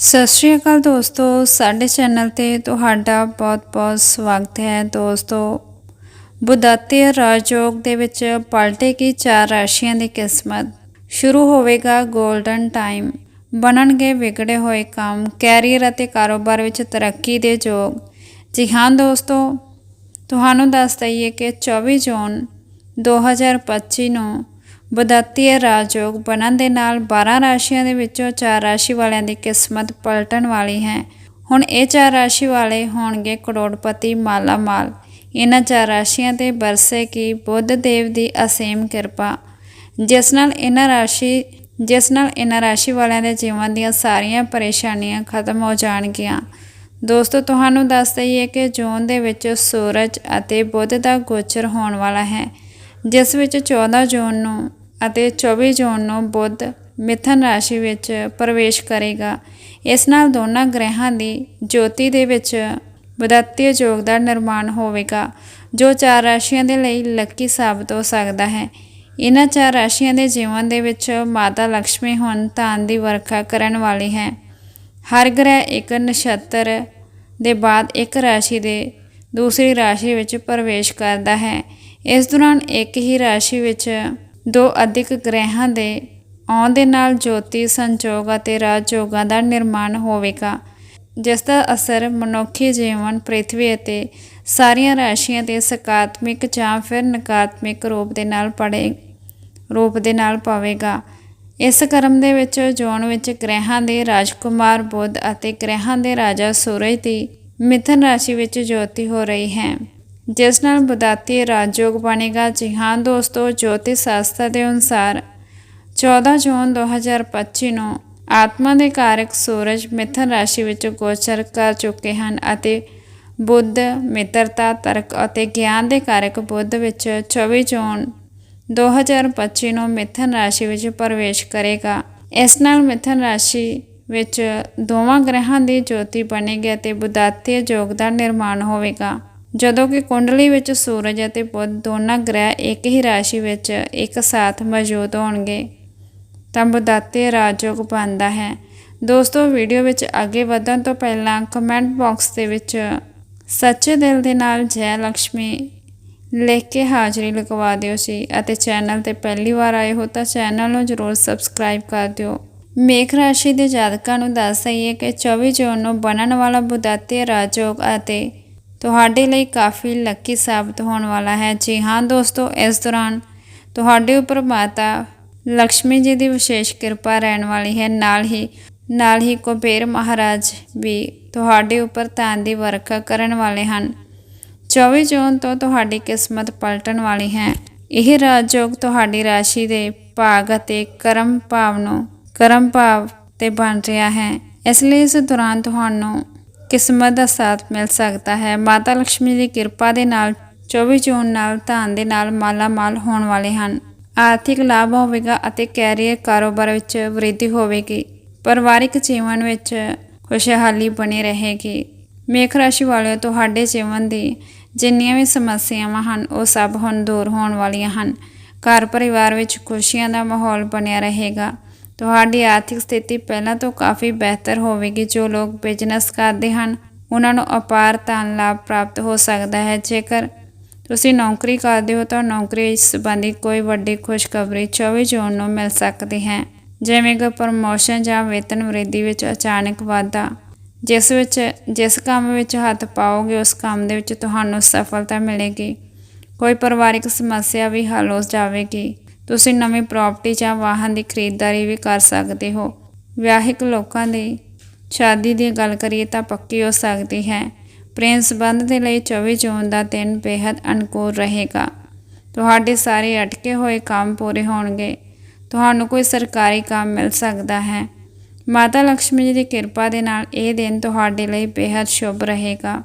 ਸਤਿ ਸ਼੍ਰੀ ਅਕਾਲ ਦੋਸਤੋ, ਸਾਡੇ ਚੈਨਲ ਤੇ ਤੁਹਾਡਾ ਬਹੁਤ-ਬਹੁਤ ਸਵਾਗਤ ਹੈ। ਦੋਸਤੋ, ਬੁਧਾਤੇ ਰਾਜਯੋਗ ਦੇ ਵਿੱਚ ਪਲਟੇਗੀ ਚਾਰ ਰਾਸ਼ੀਆਂ ਦੀ ਕਿਸਮਤ। ਸ਼ੁਰੂ ਹੋਵੇਗਾ 골ਡਨ ਟਾਈਮ। ਬਣਨਗੇ ਵਿਗੜੇ ਹੋਏ ਕੰਮ, ਕੈਰੀਅਰ ਅਤੇ ਕਾਰੋਬਾਰ ਵਿੱਚ ਤਰੱਕੀ ਦੇ ਯੋਗ। ਜੀ ਹਾਂ ਦੋਸਤੋ, ਤੁਹਾਨੂੰ ਦੱਸ ਦਈਏ ਕਿ 24 ਜੂਨ 2025 ਨੂੰ ਬਦਤੀय ਰਾਜਯੋਗ ਬਣਨ ਦੇ ਨਾਲ 12 ਰਾਸ਼ੀਆਂ ਦੇ ਵਿੱਚੋਂ 4 ਰਾਸ਼ੀ ਵਾਲਿਆਂ ਦੀ ਕਿਸਮਤ ਪਲਟਣ ਵਾਲੀ ਹੈ। ਹੁਣ ਇਹ 4 ਰਾਸ਼ੀ ਵਾਲੇ ਹੋਣਗੇ ਕਰੋੜਪਤੀ ਮਾਲਾ ਮਾਲ। ਇਹਨਾਂ 4 ਰਾਸ਼ੀਆਂ ਤੇ ਬਰਸੇ ਕੀ ਬੁੱਧ ਦੇਵ ਦੀ ਅਸੀਮ ਕਿਰਪਾ। ਜਿਸ ਨਾਲ ਇਹਨਾਂ ਰਾਸ਼ੀ, ਜਿਸ ਨਾਲ ਇਹਨਾਂ ਰਾਸ਼ੀ ਵਾਲਿਆਂ ਦੇ ਜੀਵਨ ਦੀਆਂ ਸਾਰੀਆਂ ਪਰੇਸ਼ਾਨੀਆਂ ਖਤਮ ਹੋ ਜਾਣਗੀਆਂ। ਦੋਸਤੋ, ਤੁਹਾਨੂੰ ਦੱਸ ਦਈਏ ਕਿ ਜੂਨ ਦੇ ਵਿੱਚ ਸੂਰਜ ਅਤੇ ਬੁੱਧ ਦਾ ਗੋਚਰ ਹੋਣ ਵਾਲਾ ਹੈ, ਜਿਸ ਵਿੱਚ 14 ਜੂਨ ਨੂੰ ਅਤੇ ਚੌਵੀ ਜੂਨ ਨੂੰ ਬੁੱਧ ਮਿਥਨ ਰਾਸ਼ੀ ਵਿੱਚ ਪ੍ਰਵੇਸ਼ ਕਰੇਗਾ। ਇਸ ਨਾਲ ਦੋਨਾਂ ਗ੍ਰਹਿਆਂ ਦੀ ਜੋਤੀ ਦੇ ਵਿੱਚ ਵਿਦਤੀਯ ਯੋਗ ਦਾ ਨਿਰਮਾਣ ਹੋਵੇਗਾ, ਜੋ ਚਾਰ ਰਾਸ਼ੀਆਂ ਦੇ ਲਈ ਲੱਕੀ ਸਾਬਤ ਹੋ ਸਕਦਾ ਹੈ। ਇਹਨਾਂ ਚਾਰ ਰਾਸ਼ੀਆਂ ਦੇ ਜੀਵਨ ਦੇ ਵਿੱਚ ਮਾਤਾ ਲక్ష్ਮੀ ਹੁਣ ਧਨ ਦੀ ਵਰਖਾ ਕਰਨ ਵਾਲੀ ਹੈ। ਹਰ ਗ੍ਰਹਿ ਇੱਕ ਨਛੱਤਰ ਦੇ ਬਾਅਦ ਇੱਕ ਰਾਸ਼ੀ ਦੇ ਦੂਸਰੀ ਰਾਸ਼ੀ ਵਿੱਚ ਪ੍ਰਵੇਸ਼ ਕਰਦਾ ਹੈ। ਇਸ ਦੌਰਾਨ ਇੱਕ ਹੀ ਰਾਸ਼ੀ ਵਿੱਚ ਦੋ ਅਧਿਕ ਗ੍ਰਹਿਾਂ ਦੇ ਆਉਣ ਦੇ ਨਾਲ ਜੋਤੀ, ਸੰਜੋਗ ਅਤੇ ਰਾਜਯੋਗਾਂ ਦਾ ਨਿਰਮਾਣ ਹੋਵੇਗਾ, ਜਿਸ ਦਾ ਅਸਰ ਮਨੁੱਖੀ ਜੀਵਨ ਪ੍ਰithvi ਅਤੇ ਸਾਰੀਆਂ ਰਾਸ਼ੀਆਂ ਦੇ ਸਕਾਰਾਤਮਕ ਜਾਂ ਫਿਰ ਨਕਾਰਾਤਮਕ ਰੂਪ ਦੇ ਨਾਲ ਪੜੇ, ਰੂਪ ਦੇ ਨਾਲ ਪਵੇਗਾ। ਇਸ ਕਰਮ ਦੇ ਵਿੱਚ ਜੋਨ ਵਿੱਚ ਗ੍ਰਹਿਾਂ ਦੇ ਰਾਜਕੁਮਾਰ ਬੁੱਧ ਅਤੇ ਗ੍ਰਹਿਾਂ ਦੇ ਰਾਜਾ ਸੂਰਜ ਦੀ ਮਿਥਨ ਰਾਸ਼ੀ ਵਿੱਚ ਜੋਤੀ ਹੋ ਰਹੀ ਹੈ। ਜਿਸ ਨਾਲ ਬੁਦਾਤੀ ਰਾਜਯੋਗ ਬਣੇਗਾ। ਜੀ ਹਾਂ ਦੋਸਤੋ, ਜੋਤਿਸ਼ ਸ਼ਾਸਤਰ ਦੇ ਅਨੁਸਾਰ 14 ਜੂਨ 2025 ਨੂੰ ਆਤਮਾ ਦੇ ਕਾਰਕ ਸੂਰਜ ਮਿਥਨ ਰਾਸ਼ੀ ਵਿੱਚ ਗੋਚਰ ਕਰ ਚੁੱਕੇ ਹਨ ਅਤੇ ਬੁੱਧ, ਮਿੱਤਰਤਾ, ਤਰਕ ਅਤੇ ਗਿਆਨ ਦੇ ਕਾਰਕ ਬੁੱਧ ਵਿੱਚ 24 ਜੂਨ 2025 ਨੂੰ ਮਿਥਨ ਰਾਸ਼ੀ ਵਿੱਚ ਪ੍ਰਵੇਸ਼ ਕਰੇਗਾ। ਇਸ ਨਾਲ ਮਿਥਨ ਰਾਸ਼ੀ ਵਿੱਚ ਦੋਵਾਂ ਗ੍ਰਹਿਾਂ ਦੀ ਜੋਤੀ ਬਣੇਗੀ ਅਤੇ ਬੁਧਾਤੀ ਯੋਗ ਦਾ ਨਿਰਮਾਣ ਹੋਵੇਗਾ। ਜਦੋਂ ਕਿ ਕੁੰਡਲੀ ਵਿੱਚ ਸੂਰਜ ਅਤੇ ਬੁੱਧ ਦੋਨਾਂ ਗ੍ਰਹਿ ਇੱਕ ਹੀ ਰਾਸ਼ੀ ਵਿੱਚ ਇੱਕ ਸਾਥ ਮੌਜੂਦ ਹੋਣਗੇ, ਤਾਂ ਬੁਧਾਤੀ ਰਾਜਯੋਗ ਬਣਦਾ ਹੈ। ਦੋਸਤੋ, ਵੀਡੀਓ ਵਿੱਚ ਅੱਗੇ ਵਧਣ ਤੋਂ ਪਹਿਲਾਂ ਕਮੈਂਟ ਬਾਕਸ ਦੇ ਵਿੱਚ ਸੱਚੇ ਦਿਲ ਦੇ ਨਾਲ ਜੈ ਲక్ష్ਮੀ ਲਿਖ ਕੇ ਹਾਜ਼ਰੀ ਲਗਵਾ ਦਿਓ ਸੀ ਅਤੇ ਚੈਨਲ ਤੇ ਪਹਿਲੀ ਵਾਰ ਆਏ ਹੋ ਤਾਂ ਚੈਨਲ ਨੂੰ ਜ਼ਰੂਰ ਸਬਸਕ੍ਰਾਈਬ ਕਰ ਦਿਓ। ਮੇਖ ਰਾਸ਼ੀ ਦੇ ਜਾਤਕਾਂ ਨੂੰ ਦੱਸ ਦਈਏ ਕਿ 24 ਜੂਨ ਨੂੰ ਬਣਨ ਵਾਲਾ ਬੁਧਾਤੀ ਰਾਜਯੋਗ ਅਤੇ ਤੁਹਾਡੇ ਲਈ ਕਾਫੀ ਲੱਕੀ ਸਾਬਤ ਹੋਣ ਵਾਲਾ ਹੈ। ਜੀ ਹਾਂ ਦੋਸਤੋ, ਇਸ ਦੌਰਾਨ ਤੁਹਾਡੇ ਉੱਪਰ ਮਾਤਾ ਲక్ష్ਮੀ ਜੀ ਦੀ ਵਿਸ਼ੇਸ਼ ਕਿਰਪਾ ਰਹਿਣ ਵਾਲੀ ਹੈ। ਨਾਲ ਹੀ ਨਾਲ ਹੀ ਕੁਬੇਰ ਮਹਾਰਾਜ ਵੀ ਤੁਹਾਡੇ ਉੱਪਰ ਧਨ ਦੀ ਵਰਖਾ ਕਰਨ ਵਾਲੇ ਹਨ। 24 ਜੂਨ ਤੋਂ ਤੁਹਾਡੀ ਕਿਸਮਤ ਪਲਟਣ ਵਾਲੀ ਹੈ। ਇਹ ਰਾਜਯੋਗ ਤੁਹਾਡੀ ਰਾਸ਼ੀ ਦੇ ਭਾਗ ਅਤੇ ਕਰਮ ਭਾਵ ਨੂੰ, ਕਰਮ ਭਾਵ ਤੇ ਬਣ ਰਿਹਾ ਹੈ। ਇਸ ਲਈ ਇਸ ਦੌਰਾਨ ਤੁਹਾਨੂੰ ਕਿਸਮਤ ਦਾ ਸਾਥ ਮਿਲ ਸਕਦਾ ਹੈ। ਮਾਤਾ ਲక్ష్ਮੀ ਦੀ ਕਿਰਪਾ ਦੇ ਨਾਲ 24 ਜੂਨ ਨਾਲ ਧਨ ਦੇ ਨਾਲ ਮਾਲਾ ਮਾਲ ਹੋਣ ਵਾਲੇ ਹਨ। ਆਰਥਿਕ ਲਾਭ ਹੋਵੇਗਾ ਅਤੇ ਕੈਰੀਅਰ ਕਾਰੋਬਾਰ ਵਿੱਚ ਵ੍ਰਿੱਧੀ ਹੋਵੇਗੀ। ਪਰਿਵਾਰਿਕ ਜੀਵਨ ਵਿੱਚ ਖੁਸ਼ਹਾਲੀ ਬਣੀ ਰਹੇਗੀ। ਮੇਖ ਰਾਸ਼ੀ ਵਾਲਿਓ, ਤੁਹਾਡੇ ਜੀਵਨ ਦੀ ਜਿੰਨੀਆਂ ਵੀ ਸਮੱਸਿਆਵਾਂ ਹਨ, ਉਹ ਸਭ ਹੁਣ ਦੂਰ ਹੋਣ ਵਾਲੀਆਂ ਹਨ। ਘਰ ਪਰਿਵਾਰ ਵਿੱਚ ਖੁਸ਼ੀਆਂ ਦਾ ਮਾਹੌਲ ਬਣਿਆ ਰਹੇਗਾ। ਤੁਹਾਡੀ ਆਰਥਿਕ ਸਥਿਤੀ ਪਹਿਲਾਂ ਤੋਂ ਕਾਫੀ ਬਿਹਤਰ ਹੋਵੇਗੀ, ਜੋ ਲੋਕ ਬਿਜ਼ਨਸ ਕਰਦੇ ਹਨ, ਉਹਨਾਂ ਨੂੰ ਅਪਾਰ ਧਨ ਲਾਭ ਪ੍ਰਾਪਤ ਹੋ ਸਕਦਾ ਹੈ। ਜੇਕਰ ਤੁਸੀਂ ਨੌਕਰੀ ਕਰਦੇ ਹੋ, ਤਾਂ ਨੌਕਰੀ ਸੰਬੰਧੀ ਕੋਈ ਵੱਡੀ ਖੁਸ਼ਖਬਰੀ 24 ਜੂਨ ਨੂੰ ਮਿਲ ਸਕਦੀ ਹੈ। ਜਿਵੇਂ ਕਿ ਪ੍ਰਮੋਸ਼ਨ ਜਾਂ ਵੇਤਨ ਵ੍ਰਿੱਧੀ ਵਿੱਚ ਅਚਾਨਕ ਵਾਧਾ, ਜਿਸ ਵਿੱਚ, ਜਿਸ ਕੰਮ ਵਿੱਚ ਹੱਥ ਪਾਓਗੇ, ਉਸ ਕੰਮ ਦੇ ਵਿੱਚ ਤੁਹਾਨੂੰ ਸਫਲਤਾ ਮਿਲੇਗੀ। ਕੋਈ ਪਰਿਵਾਰਿਕ ਸਮੱਸਿਆ ਵੀ ਹੱਲ ਹੋ ਜਾਵੇਗੀ। ਤੁਸੀਂ ਨਵੀਂ ਪ੍ਰਾਪਰਟੀ ਜਾਂ ਵਾਹਨ ਦੀ ਖਰੀਦਦਾਰੀ ਵੀ ਕਰ ਸਕਦੇ ਹੋ। ਵਿਆਹਿਕ ਲੋਕਾਂ ਦੀ ਸ਼ਾਦੀ ਦੀ ਗੱਲ ਕਰੀਏ ਤਾਂ ਪੱਕੀ ਹੋ ਸਕਦੀ ਹੈ। ਪ੍ਰੇਮ ਸੰਬੰਧ ਦੇ ਲਈ 24 ਜੂਨ ਦਾ ਦਿਨ ਬੇहद ਅਨੁਕੂਲ ਰਹੇਗਾ। ਤੁਹਾਡੇ ਸਾਰੇ ਅਟਕੇ ਹੋਏ ਕੰਮ ਪੂਰੇ ਹੋਣਗੇ। ਤੁਹਾਨੂੰ ਕੋਈ ਸਰਕਾਰੀ ਕੰਮ ਮਿਲ ਸਕਦਾ ਹੈ। ਮਾਤਾ ਲక్ష్ਮੀ ਜੀ ਦੀ ਕਿਰਪਾ ਦੇ ਨਾਲ ਇਹ ਦਿਨ ਤੁਹਾਡੇ ਲਈ ਬੇहद ਸ਼ੁਭ ਰਹੇਗਾ।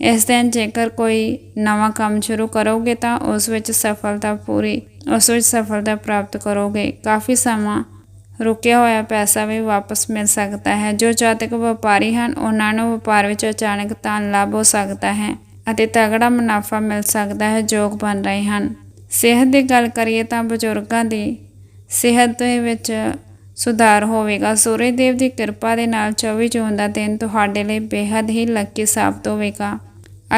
ਇਸ ਦਿਨ ਜੇਕਰ ਕੋਈ ਨਵਾਂ ਕੰਮ ਸ਼ੁਰੂ ਕਰੋਗੇ ਤਾਂ ਉਸ ਵਿੱਚ ਸਫਲਤਾ ਪੂਰੀ, ਉਸ ਵਿੱਚ ਸਫਲਤਾ ਪ੍ਰਾਪਤ ਕਰੋਗੇ। ਕਾਫੀ ਸਮਾਂ ਰੁਕਿਆ ਹੋਇਆ ਪੈਸਾ ਵੀ ਵਾਪਸ ਮਿਲ ਸਕਦਾ ਹੈ। ਜੋ ਜਾਤਕ ਵਪਾਰੀ ਹਨ, ਉਹਨਾਂ ਨੂੰ ਵਪਾਰ ਵਿੱਚ ਅਚਾਨਕ ਧਨ ਲਾਭ ਹੋ ਸਕਦਾ ਹੈ ਅਤੇ ਤਗੜਾ ਮੁਨਾਫਾ ਮਿਲ ਸਕਦਾ ਹੈ ਜੋਗ ਬਣ ਰਹੇ ਹਨ। ਸਿਹਤ ਦੀ ਗੱਲ ਕਰੀਏ ਤਾਂ ਬਜ਼ੁਰਗਾਂ ਦੀ ਸਿਹਤ ਦੇ ਵਿੱਚ ਸੁਧਾਰ ਹੋਵੇਗਾ। ਸੂਰਜ ਦੇਵ ਦੀ ਕਿਰਪਾ ਦੇ ਨਾਲ 24 ਜੂਨ ਦਾ ਦਿਨ ਤੁਹਾਡੇ ਲਈ ਬੇहद ਹੀ ਲੱਕੀ ਸਾਬਤ ਹੋਵੇਗਾ।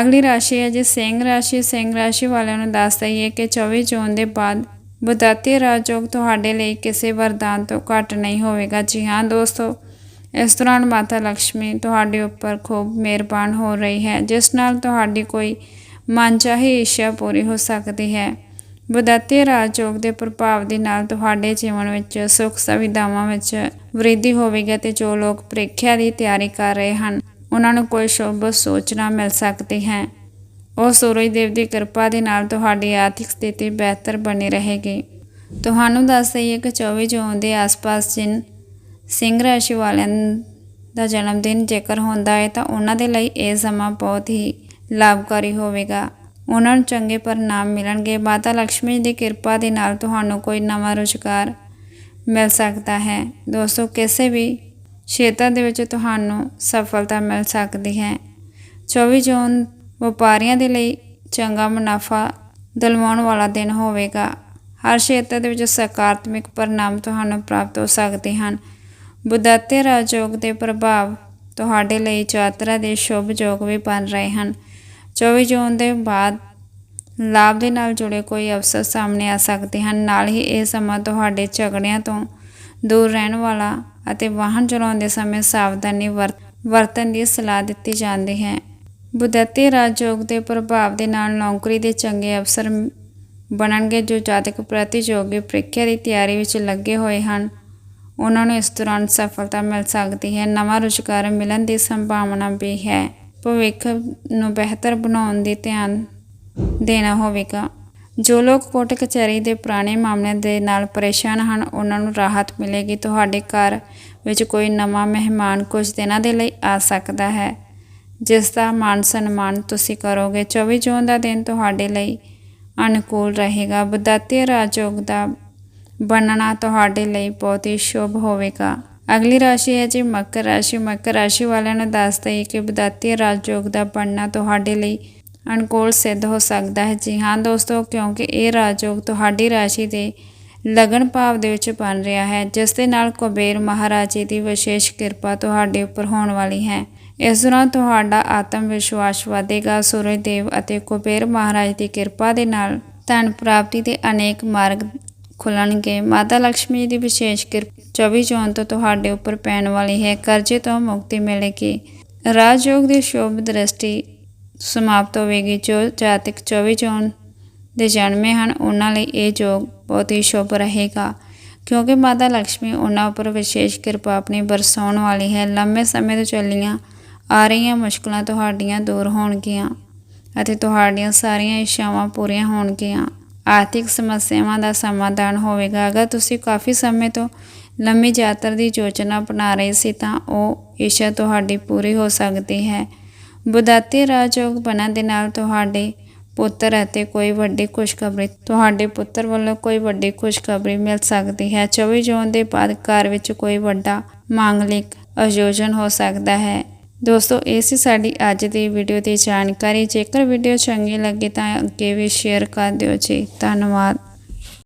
ਅਗਲੀ ਰਾਸ਼ੀ ਹੈ ਜੀ ਸਿੰਘ ਰਾਸ਼ੀ। ਸਿੰਘ ਰਾਸ਼ੀ ਵਾਲਿਆਂ ਨੂੰ ਦੱਸ ਦਈਏ ਕਿ 24 ਜੂਨ ਦੇ ਬਾਅਦ ਬੁਧਾਤੀ ਰਾਜਯੋਗ ਤੁਹਾਡੇ ਲਈ ਕਿਸੇ ਵਰਦਾਨ ਤੋਂ ਘੱਟ ਨਹੀਂ ਹੋਵੇਗਾ। ਜੀ ਹਾਂ ਦੋਸਤੋ, ਇਸ ਦੌਰਾਨ ਮਾਤਾ ਲక్ష్ਮੀ ਤੁਹਾਡੇ ਉੱਪਰ ਖੂਬ ਮਿਹਰਬਾਨ ਹੋ ਰਹੀ ਹੈ, ਜਿਸ ਨਾਲ ਤੁਹਾਡੀ ਕੋਈ ਮਨਚਾਹੀ ਇੱਛਾ ਪੂਰੀ ਹੋ ਸਕਦੀ ਹੈ। ਬੁਧਾਤੀ ਰਾਜਯੋਗ ਦੇ ਪ੍ਰਭਾਵ ਦੇ ਨਾਲ ਤੁਹਾਡੇ ਜੀਵਨ ਵਿੱਚ ਸੁੱਖ ਸੁਵਿਧਾਵਾਂ ਵਿੱਚ ਵ੍ਰਿਧੀ ਹੋਵੇਗੀ ਤੇ ਜੋ ਲੋਕ ਪ੍ਰੀਖਿਆ ਦੀ ਤਿਆਰੀ ਕਰ ਰਹੇ ਹਨ, ਉਹਨਾਂ ਨੂੰ ਕੋਈ ਸ਼ੁਭ ਸੂਚਨਾ ਮਿਲ ਸਕਦੀ ਹੈ। ਉਹ ਸੂਰਜ ਦੇਵ ਦੀ ਕਿਰਪਾ ਦੇ ਨਾਲ ਤੁਹਾਡੀ ਆਰਥਿਕ ਸਥਿਤੀ ਬਿਹਤਰ ਬਣੀ ਰਹੇਗੀ। ਤੁਹਾਨੂੰ ਦੱਸ ਦਈਏ ਕਿ 24 ਜੂਨ ਦੇ ਆਸ-ਪਾਸ ਜਿਨ ਸਿੰਘ ਰਾਸ਼ੀ ਵਾਲਿਆਂ ਦਾ ਜਨਮ ਦਿਨ ਜੇਕਰ ਹੁੰਦਾ ਹੈ ਤਾਂ ਉਹਨਾਂ ਦੇ ਲਈ ਇਹ ਸਮਾਂ ਬਹੁਤ ਹੀ ਲਾਭਕਾਰੀ ਹੋਵੇਗਾ। ਉਹਨਾਂ ਨੂੰ ਚੰਗੇ ਪਰਿਣਾਮ ਮਿਲਣਗੇ। ਮਾਤਾ ਲక్ష్ਮੀ ਦੀ ਕਿਰਪਾ ਦੇ ਨਾਲ ਤੁਹਾਨੂੰ ਕੋਈ ਨਵਾਂ ਰੁਜ਼ਗਾਰ ਮਿਲ ਸਕਦਾ ਹੈ। ਦੋਸਤੋ, ਕਿਸੇ ਵੀ ਖੇਤਰ ਦੇ ਵਿੱਚ ਤੁਹਾਨੂੰ ਸਫਲਤਾ ਮਿਲ ਸਕਦੀ ਹੈ। 24 ਜੂਨ ਵਪਾਰੀਆਂ ਦੇ ਲਈ ਚੰਗਾ ਮੁਨਾਫਾ ਦਿਲਵਾਉਣ ਵਾਲਾ ਦਿਨ ਹੋਵੇਗਾ। ਹਰ ਖੇਤਰ ਦੇ ਵਿੱਚ ਸਕਾਰਾਤਮਕ ਪਰਿਣਾਮ ਤੁਹਾਨੂੰ ਪ੍ਰਾਪਤ ਹੋ ਸਕਦੇ ਹਨ। ਬੁਧਾਤੇ ਰਾਜਯੋਗ ਦੇ ਪ੍ਰਭਾਵ ਤੁਹਾਡੇ ਲਈ ਯਾਤਰਾ ਦੇ ਸ਼ੁਭ ਯੋਗ ਵੀ ਬਣ ਰਹੇ ਹਨ। 24 ਜੂਨ ਦੇ ਬਾਅਦ ਲਾਭ ਦੇ ਨਾਲ ਜੁੜੇ ਕੋਈ ਅਵਸਰ ਸਾਹਮਣੇ ਆ ਸਕਦੇ ਹਨ। ਨਾਲ ਹੀ ਇਹ ਸਮਾਂ ਤੁਹਾਡੇ ਝਗੜਿਆਂ ਤੋਂ ਦੂਰ ਰਹਿਣ ਵਾਲਾ ਅਤੇ ਵਾਹਨ ਚਲਾਉਂਦੇ ਸਮੇਂ ਸਾਵਧਾਨੀ ਵਰਤ- ਵਰਤਣ ਦੀ ਸਲਾਹ ਦਿੱਤੀ ਜਾਂਦੀ ਹੈ। ਬੁਧਾਤੀ ਰਾਜਯੋਗ ਦੇ ਪ੍ਰਭਾਵ ਦੇ ਨਾਲ ਨੌਕਰੀ ਦੇ ਚੰਗੇ ਅਵਸਰ ਬਣਨਗੇ ਜੋ ਜਾਤਕ ਪ੍ਰਤੀਯੋਗੀ ਪ੍ਰੀਖਿਆ ਦੀ ਤਿਆਰੀ ਵਿੱਚ ਲੱਗੇ ਹੋਏ ਹਨ। ਉਹਨਾਂ ਨੂੰ ਇਸ ਦੌਰਾਨ ਸਫਲਤਾ ਮਿਲ ਸਕਦੀ ਹੈ। ਨਵਾਂ ਰੁਜ਼ਗਾਰ ਮਿਲਣ ਦੀ ਸੰਭਾਵਨਾ ਵੀ ਹੈ। ਭਵਿੱਖ ਨੂੰ ਬਿਹਤਰ ਬਣਾਉਣ ਦੀ ਧਿਆਨ ਦੇਣਾ ਹੋਵੇਗਾ। ਜੋ ਲੋਕ ਕੋਰਟ ਕਚਹਿਰੀ ਦੇ ਪੁਰਾਣੇ ਮਾਮਲਿਆਂ ਦੇ ਨਾਲ ਪਰੇਸ਼ਾਨ ਹਨ, ਉਹਨਾਂ ਨੂੰ ਰਾਹਤ ਮਿਲੇਗੀ। ਤੁਹਾਡੇ ਘਰ ਵਿੱਚ ਕੋਈ ਨਵਾਂ ਮਹਿਮਾਨ ਕੁਝ ਦਿਨਾਂ ਦੇ ਲਈ ਆ ਸਕਦਾ ਹੈ, ਜਿਸ ਦਾ ਮਾਨ ਸਨਮਾਨ ਤੁਸੀਂ ਕਰੋਗੇ। 24 ਜੂਨ ਦਾ ਦਿਨ ਤੁਹਾਡੇ ਲਈ ਅਨੁਕੂਲ ਰਹੇਗਾ। ਬਦਾਤੀ ਰਾਜਯੋਗ ਦਾ ਬਣਨਾ ਤੁਹਾਡੇ ਲਈ ਬਹੁਤ ਹੀ ਸ਼ੁਭ ਹੋਵੇਗਾ। ਅਗਲੀ ਰਾਸ਼ੀ ਹੈ ਜੀ ਮਕਰ ਰਾਸ਼ੀ। ਮਕਰ ਰਾਸ਼ੀ ਵਾਲਿਆਂ ਨੂੰ ਦੱਸ ਦਈਏ ਕਿ ਬਦਾਤੀ ਰਾਜਯੋਗ ਦਾ ਬਣਨਾ ਤੁਹਾਡੇ ਲਈ ਅਨੁਕੂਲ ਸਿੱਧ ਹੋ ਸਕਦਾ ਹੈ। ਜੀ ਹਾਂ ਦੋਸਤੋ, ਕਿਉਂਕਿ ਇਹ ਰਾਜਯੋਗ ਤੁਹਾਡੀ ਰਾਸ਼ੀ ਦੇ ਲਗਨ ਭਾਵ ਦੇ ਵਿੱਚ ਬਣ ਰਿਹਾ ਹੈ, ਜਿਸ ਦੇ ਨਾਲ ਕੁਬੇਰ ਮਹਾਰਾਜ ਜੀ ਦੀ ਵਿਸ਼ੇਸ਼ ਕਿਰਪਾ ਤੁਹਾਡੇ ਉੱਪਰ ਹੋਣ ਵਾਲੀ ਹੈ। ਇਸ ਦੌਰਾਨ ਤੁਹਾਡਾ ਆਤਮ ਵਿਸ਼ਵਾਸ ਵਧੇਗਾ। ਸੂਰਜ ਦੇਵ ਅਤੇ ਕੁਬੇਰ ਮਹਾਰਾਜ ਦੀ ਕਿਰਪਾ ਦੇ ਨਾਲ ਧਨ ਪ੍ਰਾਪਤੀ ਦੇ ਅਨੇਕ ਮਾਰਗ ਖੁੱਲਣਗੇ। ਮਾਤਾ ਲక్ష్ਮੀ ਦੀ ਵਿਸ਼ੇਸ਼ ਕਿਰਪਾ। 24 ਜੂਨ ਤੋਂ ਤੁਹਾਡੇ ਉੱਪਰ ਪੈਣ ਵਾਲੀ ਹੈ। ਕਰਜ਼ੇ ਤੋਂ ਮੁਕਤੀ ਮਿਲੇਗੀ। ਰਾਜਯੋਗ ਦੀ ਸ਼ੋਭ ਦ੍ਰਿਸ਼ਟੀ ਸਮਾਪਤ ਹੋਵੇਗੀ। ਜੋ ਜਾਤਕ 24 ਜੂਨ ਦੇ ਜਨਮੇ ਹਨ, ਉਹਨਾਂ ਲਈ ਇਹ ਯੋਗ ਬਹੁਤ ਹੀ ਸ਼ੁਭ ਰਹੇਗਾ। ਕਿਉਂਕਿ ਮਾਤਾ ਲక్ష్ਮੀ ਉਹਨਾਂ ਉੱਪਰ ਵਿਸ਼ੇਸ਼ ਕਿਰਪਾ ਆਪਣੀ ਬਰਸਾਉਣ ਵਾਲੀ ਹੈ। ਲੰਮੇ ਸਮੇਂ ਤੋਂ ਚੱਲੀਆਂ ਆ ਰਹੀਆਂ ਮੁਸ਼ਕਲਾਂ ਤੁਹਾਡੀਆਂ ਦੂਰ ਹੋਣਗੀਆਂ ਅਤੇ ਤੁਹਾਡੀਆਂ ਸਾਰੀਆਂ ਇੱਛਾਵਾਂ ਪੂਰੀਆਂ ਹੋਣਗੀਆਂ। ਆਰਥਿਕ ਸਮੱਸਿਆਵਾਂ ਦਾ ਸਮਾਧਾਨ ਹੋਵੇਗਾ। ਅਗਰ ਤੁਸੀਂ ਕਾਫੀ ਸਮੇਂ ਤੋਂ ਲੰਮੀ ਯਾਤਰਾ ਦੀ ਯੋਜਨਾ ਬਣਾ ਰਹੇ ਸੀ ਤਾਂ ਉਹ ਇੱਛਾ ਤੁਹਾਡੀ ਪੂਰੀ ਹੋ ਸਕਦੀ ਹੈ। ਬੁਧਾਤੀ ਰਾਜਯੋਗ ਬਣਨ ਦੇ ਨਾਲ ਤੁਹਾਡੇ ਪੁੱਤਰ ਅਤੇ ਕੋਈ ਵੱਡੀ ਖੁਸ਼ਖਬਰੀ, ਤੁਹਾਡੇ ਪੁੱਤਰ ਵੱਲੋਂ ਕੋਈ ਵੱਡੀ ਖੁਸ਼ਖਬਰੀ ਮਿਲ ਸਕਦੀ ਹੈ। 24 ਜੂਨ ਦੇ ਬਾਅਦ ਘਰ ਵਿੱਚ ਕੋਈ ਵੱਡਾ ਮਾਂਗਲਿਕ ਆਯੋਜਨ ਹੋ ਸਕਦਾ ਹੈ। ਦੋਸਤੋ, ਇਹ ਸੀ ਸਾਡੀ ਅੱਜ ਦੀ ਵੀਡੀਓ ਦੀ ਜਾਣਕਾਰੀ। ਜੇਕਰ ਵੀਡੀਓ ਚੰਗੀ ਲੱਗੀ ਤਾਂ ਅੱਗੇ ਵੀ ਸ਼ੇਅਰ ਕਰ ਦਿਓ ਜੀ। ਧੰਨਵਾਦ।